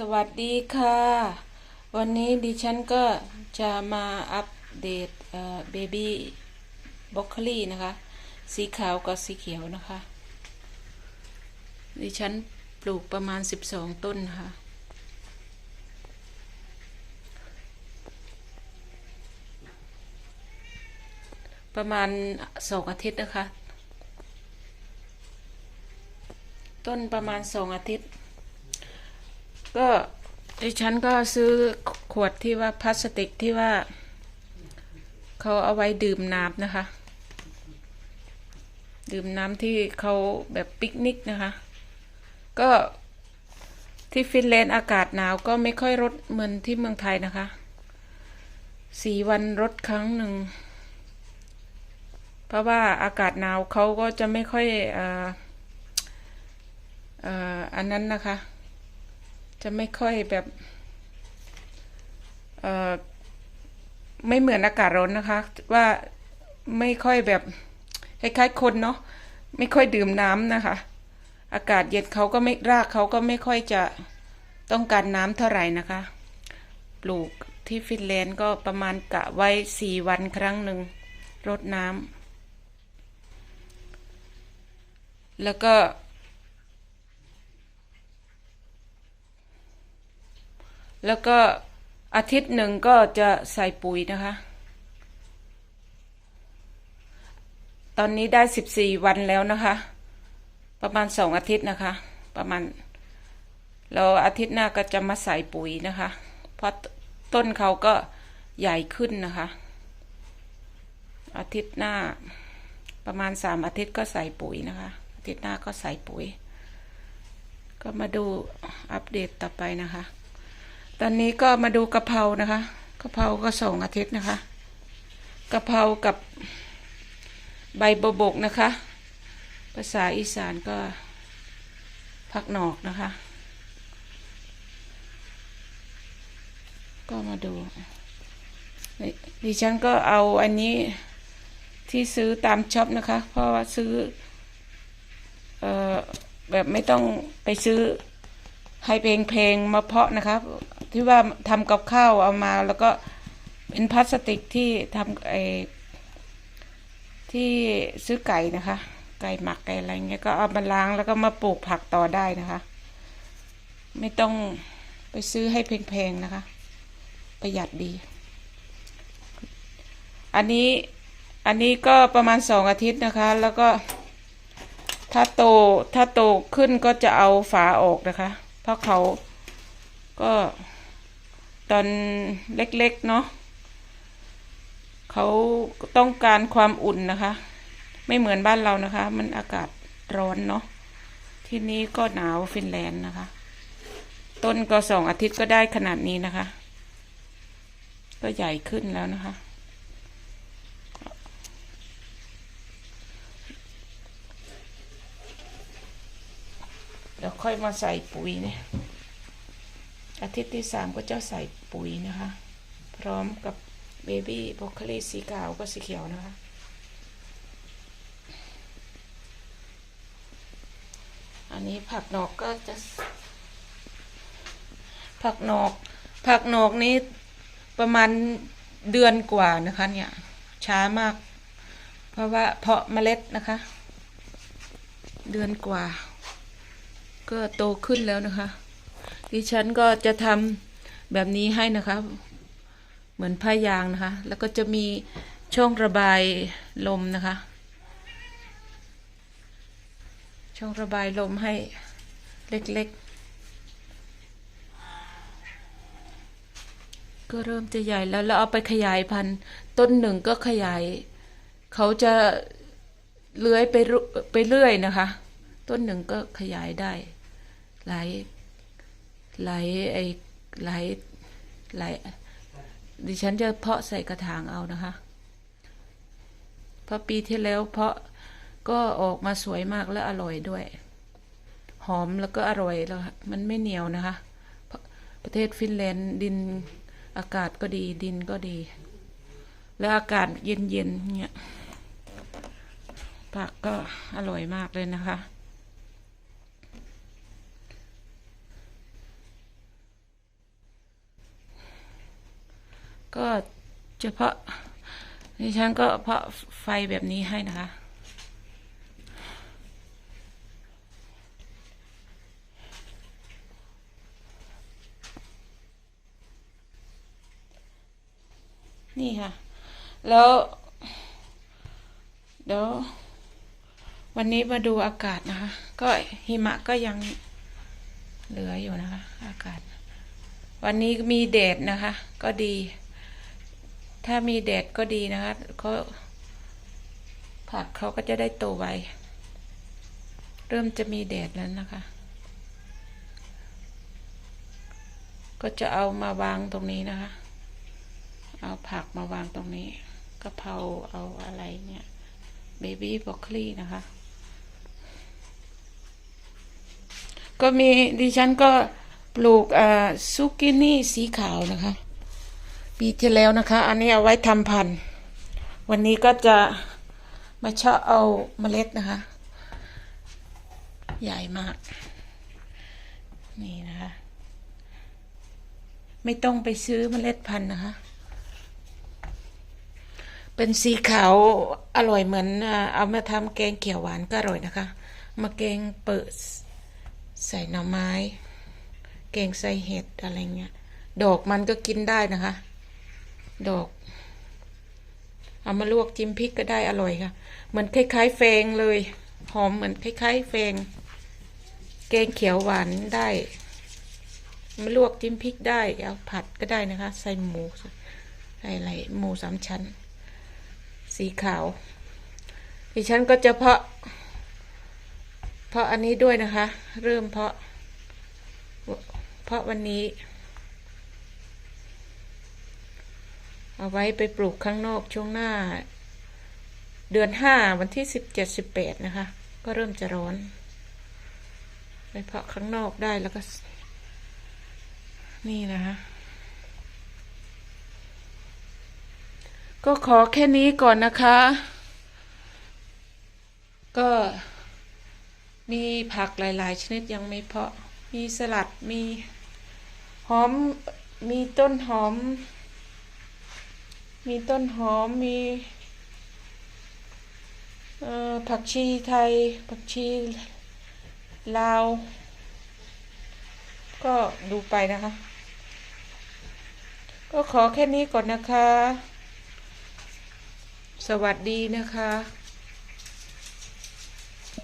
สวัสดีค่ะ วันนี้ดิฉันก็จะมาอัปเดตเบบี้บล็อกคลี่นะคะ สีขาวกับสีเขียวนะคะ ดิฉันปลูกประมาณ 12 ต้นค่ะ ประมาณสองอาทิตย์นะคะ ต้นประมาณสองอาทิตย์ ก็ดิฉันก็ซื้อขวดที่ว่าพลาสติกที่ว่าเขาเอาไว้ดื่มน้ำนะคะ ดื่มน้ำที่เขาแบบปิกนิกนะคะ ก็ที่ฟินแลนด์อากาศหนาวก็ไม่ค่อยรดเหมือนที่เมืองไทยนะคะสี่วันรดครั้งหนึ่ง เพราะว่าอากาศหนาวเขาก็จะไม่ค่อยอออันนั้นนะคะ จะไม่ค่อยแบบเอ่อไม่เหมือนอากาศร้อนนะคะ ว่าไม่ค่อยแบบคล้ายๆคนเนาะไม่ค่อยดื่มน้ำนะคะ อากาศเย็นเขาก็ไม่รากเขาก็ไม่ค่อยจะต้องการน้ำเท่าไหร่นะคะ ปลูกที่ฟินแลนด์ก็ประมาณกะไว้สี่วันครั้งหนึ่งรดน้ำแล้วก็ แล้วก็อาทิตย์หนึ่งก็จะใส่ปุ๋ยนะคะ ตอนนี้ได้สิบสี่วันแล้วนะคะ ประมาณสองอาทิตย์นะคะ ประมาณแล้วอาทิตย์หน้าก็จะมาใส่ปุ๋ยนะคะ เพราะต้นเขาก็ใหญ่ขึ้นนะคะ อาทิตย์หน้าประมาณสามอาทิตย์ก็ใส่ปุ๋ยนะคะ อาทิตย์หน้าก็ใส่ปุ๋ย ก็มาดูอัปเดตต่อไปนะคะ ตอนนี้ก็มาดูกะเพรานะคะกะเพราก็สองอาทิตย์นะคะกะเพรากับใบบบกนะคะ ภาษาอีสานก็ผักหนอกนะคะ ก็มาดูดิฉันก็เอาอันนี้ที่ซื้อตามช็อปนะคะ เพราะว่าซื้อออแบบไม่ต้องไปซื้อให้เพลงๆมาเพาะนะคะ ที่ว่าทำกับข้าวเอามา แล้วก็เป็นพลาสติกที่ทำไอ้ที่ซื้อไก่นะคะ ไก่หมักไก่อะไรเงี้ยก็เอามาล้างแล้วก็มาปลูกผักต่อได้นะคะ ไม่ต้องไปซื้อให้แพงๆนะคะ ประหยัดดี อันนี้อันนี้ก็ประมาณสองอาทิตย์นะคะ แล้วก็ถ้าโตถ้าโตขึ้นก็จะเอาฝาออกนะคะ เพราะเขาก็ ตอนเล็กๆเนาะเขาต้องการความอุ่นนะคะ ไม่เหมือนบ้านเรานะคะ มันอากาศร้อนเนาะที่นี้ก็หนาวฟินแลนด์นะคะ ต้นก็สองอาทิตย์ก็ได้ขนาดนี้นะคะ ก็ใหญ่ขึ้นแล้วนะคะ เดี๋ยวค่อยมาใส่ปุ๋ยเนี่ย อาทิตย์ที่สามก็จะใส่ปุ๋ยนะคะ พร้อมกับเบบี้บรอกโคลีสีขาวก็สีเขียวนะคะ อันนี้ผักนอกก็จะ ผักนอก ผักนอกนี้ประมาณเดือนกว่านะคะ เนี่ย ช้ามาก เพราะว่าเพาะเมล็ดนะคะ เดือนกว่า ก็โตขึ้นแล้วนะคะ ดิฉันก็จะทำแบบนี้ให้นะคะ เหมือนผ้ายางนะคะ แล้วก็จะมีช่องระบายลมนะคะ ช่องระบายลมให้เล็กๆ ก็เริ่มจะใหญ่แล้ว แล้วเอาไปขยายพันธุ์ต้นหนึ่งก็ขยาย เขาจะเลื้อยไปรุไปเรื่อยนะคะ ต้นหนึ่งก็ขยายได้ หลาย หลายไอหลายหลายดิฉันจะเพาะใส่กระถางเอานะคะเพราะปีที่แล้วเพาะก็ออกมาสวยมากและอร่อยด้วย หอมแล้วก็อร่อยแล้วมันไม่เหนียวนะคะเพราะประเทศฟินแลนด์ดินอากาศก็ดีดินก็ดี แล้วอากาศเย็นๆเนี่ยผักก็อร่อยมากเลยนะคะ ก็เฉพาะดิฉันก็เพาะไฟแบบนี้ให้นะคะ นี่ค่ะ แล้ว เดี๋ยว วันนี้มาดูอากาศนะคะ ก็หิมะก็ยังเหลืออยู่นะคะ อากาศ วันนี้มีแดดนะคะ ก็ดี ถ้ามีแดดก็ดีนะคะเขาผักเขาก็จะได้โตไว เริ่มจะมีแดดแล้วนะคะ ก็จะเอามาวางตรงนี้นะคะ เอาผักมาวางตรงนี้กะเพราเอาอะไรเนี่ยเบบี้บรอกโคลีนะคะ ก็มีดิฉันก็ปลูกอ่าซุกินี่สีขาวนะคะ ปีที่แล้วนะคะ อันนี้เอาไว้ทำพันธุ์วันนี้ก็จะมาเชาะเอาเมล็ดนะคะ ใหญ่มาก นี่นะคะ ไม่ต้องไปซื้อเมล็ดพันธุ์นะคะ เป็นสีขาวอร่อยเหมือนเอามาทำแกงเขียวหวานก็อร่อยนะคะ มาแกงเปิดใส่หน่อไม้ แกงใส่เห็ดอะไรเงี้ย ดอกมันก็กินได้นะคะ ดอก เอามาลวกจิ้มพริกก็ได้อร่อยค่ะ เหมือนคล้ายๆแฟงเลย หอมเหมือนคล้ายๆแฟง แกงเขียวหวานได้มาลวกจิ้มพริกได้เอาผัดก็ได้นะคะ ใส่หมูใส่อะไรหมูสามชั้น สีขาว ดิฉันก็จะเพาะ เพาะอันนี้ด้วยนะคะ เริ่มเพาะ เพาะวันนี้ เอาไว้ไปปลูกข้างนอกช่วงหน้า เดือนห้าวันที่สิบเจ็ดสิบแปดนะคะ ก็เริ่มจะร้อน ไปเพาะข้างนอกได้แล้วก็ นี่นะคะ ก็ขอแค่นี้ก่อนนะคะ ก็มีผักหลาย ๆ ชนิดยังไม่เพาะ มีสลัด มีหอม มีต้นหอม มีต้นหอมมีผักชีไทย ผักชีลาว ก็ดูไปนะคะ ก็ขอแค่นี้ก่อนนะคะ สวัสดีนะคะ